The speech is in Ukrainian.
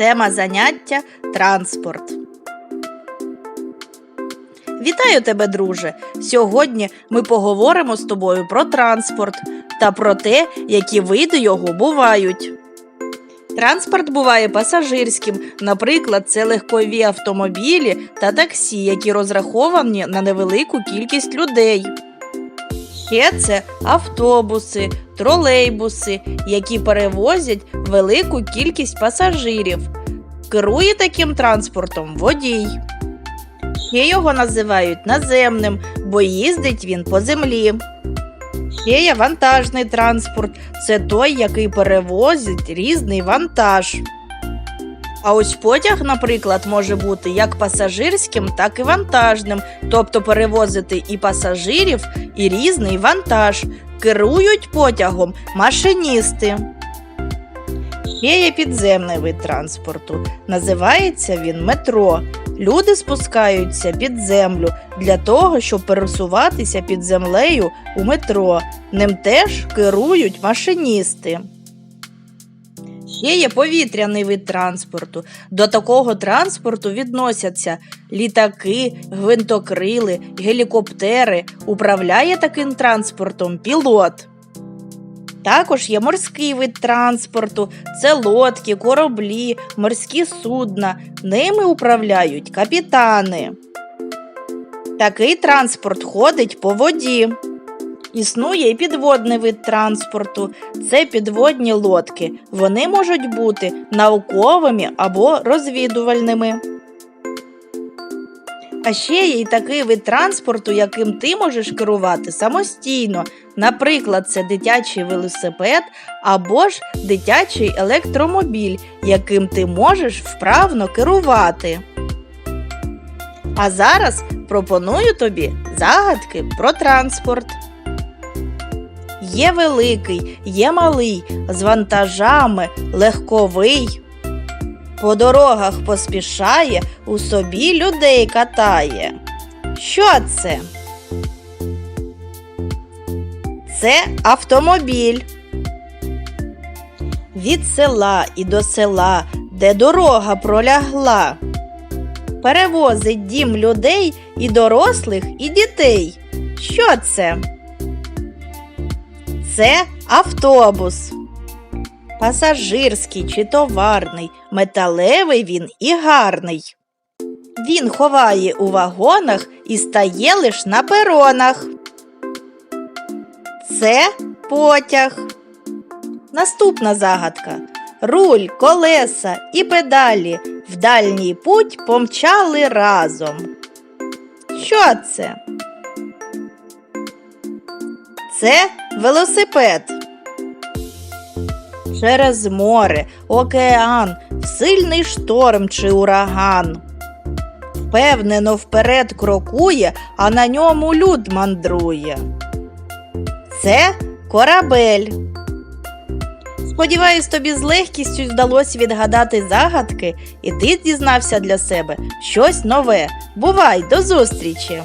Тема заняття транспорт. Вітаю тебе, друже! Сьогодні ми поговоримо з тобою про транспорт та про те, які види його бувають. Транспорт буває пасажирським, наприклад, це легкові автомобілі та таксі, які розраховані на невелику кількість людей. Ще це автобуси, тролейбуси, які перевозять велику кількість пасажирів. Керує таким транспортом водій. Ще його називають наземним, бо їздить він по землі. Ще є вантажний транспорт це той, який перевозить різний вантаж. А ось потяг, наприклад, може бути як пасажирським, так і вантажним, тобто перевозити і пасажирів, і різний вантаж. Керують потягом машиністи. Ще є підземний вид транспорту. Називається він метро. Люди спускаються під землю для того, щоб пересуватися під землею у метро. Ним теж керують машиністи. Ще є повітряний вид транспорту. До такого транспорту відносяться літаки, гвинтокрили, гелікоптери. Управляє таким транспортом пілот. Також є морський вид транспорту, це лодки, кораблі, морські судна. Ними управляють капітани. Такий транспорт ходить по воді. Існує і підводний вид транспорту. Це підводні лодки. Вони можуть бути науковими або розвідувальними. А ще є й такий вид транспорту, яким ти можеш керувати самостійно. Наприклад, це дитячий велосипед або ж дитячий електромобіль, яким ти можеш вправно керувати. А зараз пропоную тобі загадки про транспорт. Є великий, є малий, з вантажами, легковий. По дорогах поспішає, у собі людей катає. Що це? Це автомобіль. Від села і до села, де дорога пролягла. Перевозить дім людей і дорослих, і дітей. Що це? Це автобус. Пасажирський чи товарний, металевий він і гарний. Він ховає у вагонах і стає лиш на перонах. Це потяг. Наступна загадка. Руль, колеса і педалі в дальній путь помчали разом. Що це? Це велосипед. Через море, океан, сильний шторм чи ураган. Впевнено вперед крокує, а на ньому люд мандрує. Це корабель. Сподіваюсь, тобі з легкістю вдалося відгадати загадки, і ти дізнався для себе щось нове. Бувай, до зустрічі!